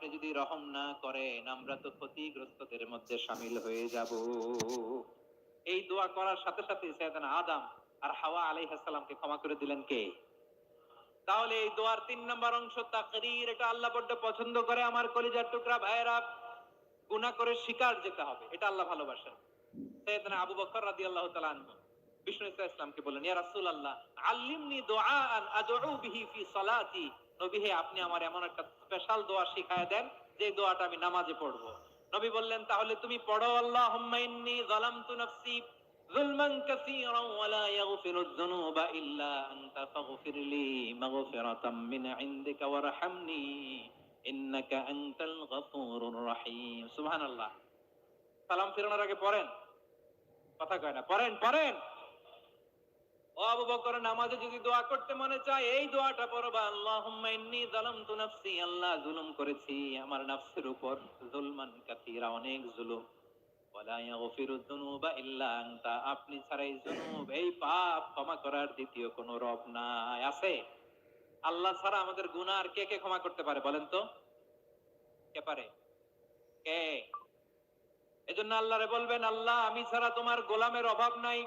আপনি যদি রহম না করেন, আমরা তো ক্ষতিগ্রস্তদের মধ্যে সামিল হয়ে যাব। এই দোয়া করার সাথে সাথে সৈয়দানা আদম আর হাওয়া আলাইহিস সালামকে ক্ষমা করে দিলেন কে? তাহলে এই দোয়ার তিন নম্বর অংশ তাকরীর এটা আল্লাহ বড্ড পছন্দ করে। আমার কলিজার টুকরা ভাইয়েরা, গুনাহ করে শিকার যেতে হবে। এটা আল্লাহ ভালোবাসেন। সৈয়দনা আবু বকর রাদিয়াল্লাহু তাআলা আনহু বিষ্ণু ইসা ইসলামকে বললেন, ইয়া রাসূলুল্লাহ, আল্লিমনি দুআআন আদউ বিহি ফি সালাতি নবী হে, আপনি আমার এমন একটা স্পেশাল দোয়া শিখায় দেন, যে দোয়াটা আমি নামাজে পড়ব। নবী বললেন, তাহলে তুমি পড়ো, আল্লাহুম্মা ইন্নী যালামতু নাফসি যুলমান লা ইয়াগফিরুয যুনুবা ইল্লা আনতা ফাগফির লি মাগফিরাতাম মিন ইনদিকা ইন্নাকা আনতাল গফুরুর রহিম। সুবহানাল্লাহ। সালাম আগে পড়েন। কথা কয় না, পড়েন পড়েন। যদি দোয়া করতে মনে চায়, এই দোয়াটা জুলুম করেছি আপনি ক্ষমা করার দ্বিতীয় কোনো রব নাই। আছে? আল্লাহ ছাড়া আমাদের গুনাহ আর কে কে ক্ষমা করতে পারে বলেন তো? কে পারে? কে? এজন্য আল্লাহরে বলবেন, আল্লাহ, আমি ছাড়া তোমার গোলামের অভাব নাই।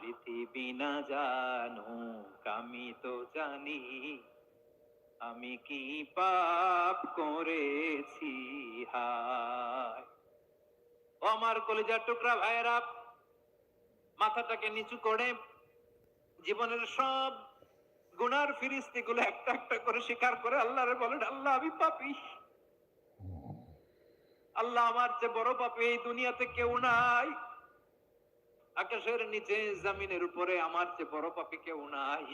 পৃথিবী না জানুক, আমি তো জানি আমি কি পাপ করেছি, হায়। আমার কলিজার টুকরা ভাইয়েরা, মাথাটাকে নিচু করে জীবনের সব গুনার ফিরিস্তি গুলো একটা একটা করে স্বীকার করে আল্লাহরে বলেন, আল্লাহ, আমি পাপি। আল্লাহ, আমার যে বড় পাপি এই দুনিয়াতে কেউ নাই। আকাশের নিচে জামিনের উপরে আমার যে বড় পাপি কেউ নাই।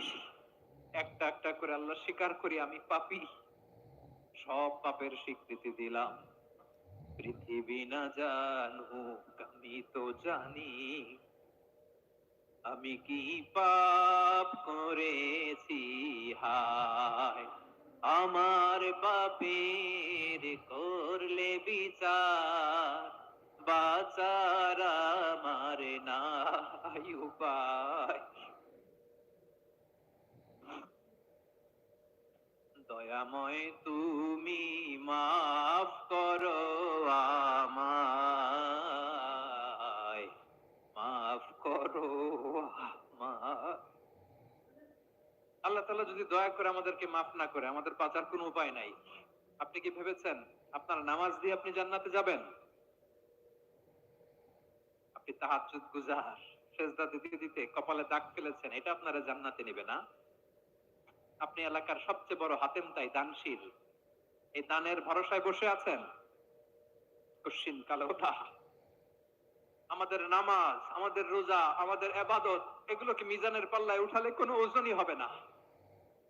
একটা একটা করে আল্লাহ স্বীকার করি, আমি পাপি। সব পাপের স্বীকৃতি দিলাম। পৃথিবী না জানুক, আমি তো জানি। আমি কি পাপ করেছি? হায়, আমার পাপের দয়াময় তুমি মাফ করো আমায়। মাফ করো আল্লাহ তাআলা যদি দয়া করে আমাদেরকে মাফ না করে, আমাদের বাঁচার কোনো উপায় নাই। আপনি কি ভেবেছেন আপনার নামাজ দিয়ে আপনি জান্নাতে যাবেন? আপনি তাহাজ্জুদ গুজার, সেজদা দিতে দিতে কপালে দাগ ফেলেছেন, এটা আপনারা জান্নাতে নেবে না? আপনি এলাকার সবচেয়ে বড় হাতেম তাই দানশীল। এই দানের ভরসায় বসে আছেন? কশিন কালো আমাদের নামাজ, আমাদের রোজা, আমাদের এবাদত, এগুলোকে মিজানের পাল্লায় উঠালে কোনো ওজনই হবে না।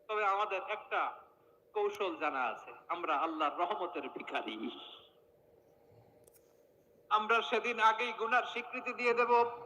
তবে আমাদের একটা কৌশল জানা আছে। আমরা আল্লাহর রহমতের ভিখারি। আমরা সেদিন আগেই গুনার স্বীকৃতি দিয়ে দেব।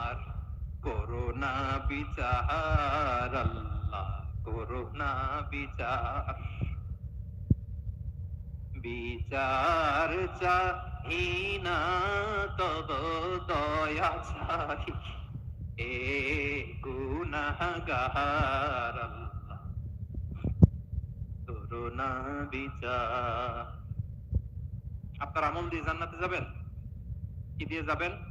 করোনা বিচার, আল্লাহ করোনা বিচার। বিচার চাহি না, তব দয়া চাই এ গুনাহগার, আল্লাহ করোনা বিচার। আপনার আমল দিয়ে জান্নাতে যাবেন? কি দিয়ে যাবেন?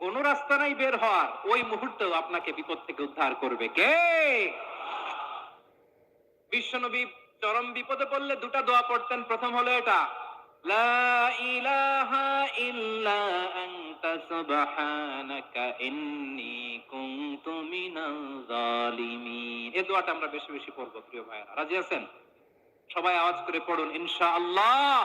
কোন রাস্তা নাই বের হওয়ার, ওই মুহূর্তেও আপনাকে বিপদ থেকে উদ্ধার করবে। কে? বিশ্বনবী চরম বিপদে পড়লে দুটা দোয়া পড়তেন। প্রথম হলো এটা এই আমরা বেশি বেশি পড়ব, প্রিয় রাজি আছেন? সবাই আওয়াজ করে পড়ুন ইনশাআল্লাহ।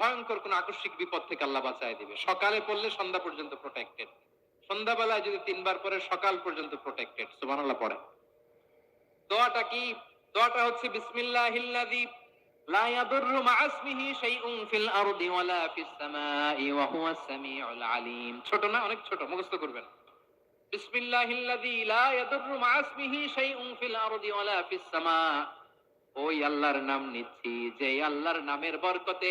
ভয়ঙ্কর কোন আকস্মিক বিপদ থেকে আল্লাহ বাঁচায় দিবে। সকালে পড়লে সন্ধ্যা পর্যন্ত প্রোটেক্টেড সন্ধ্যাবেলায় যদি তিনবার পরে সকাল পর্যন্ত প্রোটেক্টেড সুবহানাল্লাহ, পড়ে। দোয়াটা কি? দোয়াটা হচ্ছে বিসমিল্লাহিল্লাযী লা ইয়াদুররু শাইউন ফিল আরদি ওয়ালা ফিস সামাই ওয়া সামিউল ছোট না, অনেক ছোট, মুখস্থ করবেন। বিসমিল্লাহিল্লাযী লা ইয়াদুররু শাইউন ফিল আরদি ওয়ালা ফিস সামা। ওই আল্লাহর নাম নিচ্ছি যে আল্লাহর নামের বরকতে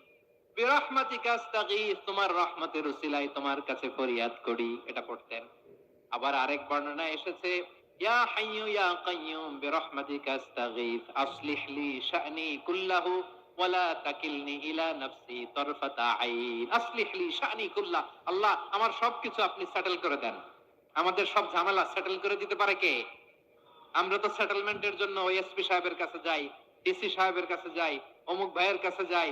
তোমার রহমতের তোমার কাছে ফরিয়াদ করি। এটা পড়তেন। আবার আরেক বর্ণনা এসেছে, ইয়া হাইয়ু ইয়া কাইয়ুম বিরহমাতিকা আসলিহ লি শা'নি কুল্লাহু, ওয়ালা তাকিলনি ইলা নাফসি তরফাতা আইন। আসলিহ লি শা'নি আল্লাহ, আমার সবকিছু আপনি সেটেল করে দেন। আমাদের সব ঝামেলা সেটেল করে দিতে পারে কে? আমরা তো সেটেলমেন্টের জন্য ওই এসপি সাহেবের কাছে যাই ডিসি সাহেবের কাছে যাই, অমুক ভাইয়ের কাছে যাই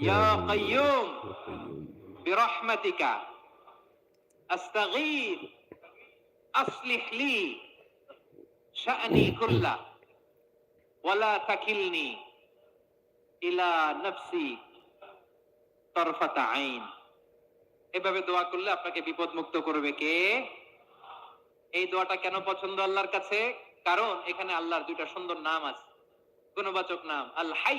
ইয়া কাইয়ুম برحمتك استغيث اصلح لي شأني كله ولا تكلني الى نفسي طرفة عين এভাবে দোয়া করলে আপনাকে বিপদ মুক্ত করবে কে এই দোয়াটা কেন পছন্দ আল্লাহর কাছে কারণ এখানে আল্লাহর দুইটা সুন্দর নাম আছে গুণবাচক নাম আল হাই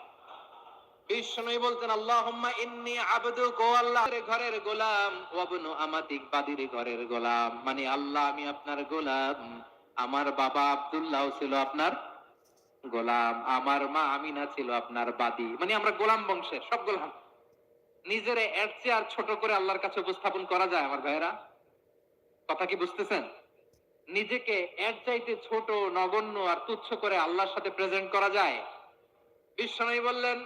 বলতেন, আল্লাহুম্মা ইন্নী আল্লাহ ঘরের গোলাম ওয়াবনু আমাতিক বাদির ঘরের গোলাম। মানে আল্লাহ, আমি আপনার গোলাম। আমার বাবা আব্দুল্লাহ ছিল আপনার গোলাম। আমার মা আমিনা ছিল আপনার মানে আমরা গোলাম বংশের সব গোলাম। নিজেরে এর চেয়ে আর ছোট করে আল্লাহর কাছে উপস্থাপন করা যায় আমার ভাইয়েরা? কথা কি বুঝতেছেন? নিজেকে এর চাইতে ছোট, নগণ্য আর তুচ্ছ করে আল্লাহর সাথে প্রেজেন্ট করা যায়? বিশ্বনবী বললেন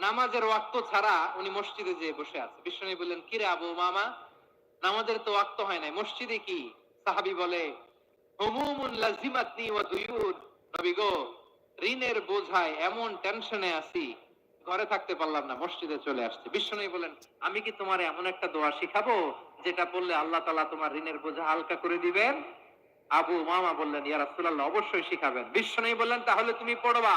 নামাজের ওয়াক্ত ছাড়া উনি মসজিদে যেয়ে বসে আছে। বিষ্ণু বললেন, কিরে আবু উমামা? নামাজের তো ওয়াক্ত হয় নাই। মসজিদে কি? সাহাবী বলে ঋণের বোঝায় এমন টেনশনে আছি, ঘরে থাকতে পারলাম না, মসজিদে চলে আসছে। বিষ্ণু বলেন আমি কি তোমার এমন একটা দোয়া শিখাবো, যেটা বললে আল্লাহ তালা তোমার ঋণের বোঝা হালকা করে দিবেন? আবু মামা বললেন, ইয়া রাসূলুল্লাহ, অবশ্যই শিখাবেন। বিশ্বনবী বললেন, তাহলে তুমি পড়বা।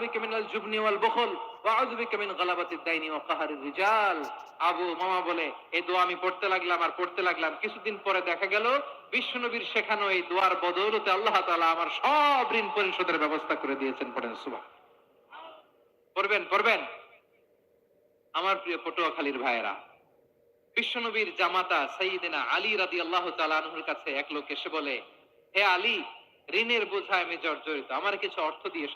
বিকা মিনাল জুবনি ওয়াল বুখল ওয়া আউযু বিকা মিন গালাবাতিদ দাইনি ওয়া কাহারির রিজাল আবু মামা বলে এই দোয়া আমি পড়তে লাগলাম আর পড়তে লাগলাম। কিছুদিন পরে দেখা গেল শেখানো এই দোয়ার বদৌলতে আল্লাহ তাআলা আমার সব ঋণ পরিশোধের ব্যবস্থা করে দিয়েছেন পড়েন, সুবহান। পড়বেন পড়বেন। আমার প্রিয় পটুয়াখালীর ভাইয়েরা জামাতা আলী রাদি আল্লাহ তালানহুর কাছে এক লোক এসে বলে, হে আলী ঋণের বোঝায় আমি জর্জরিত। আমার কিছু অর্থ দিয়ে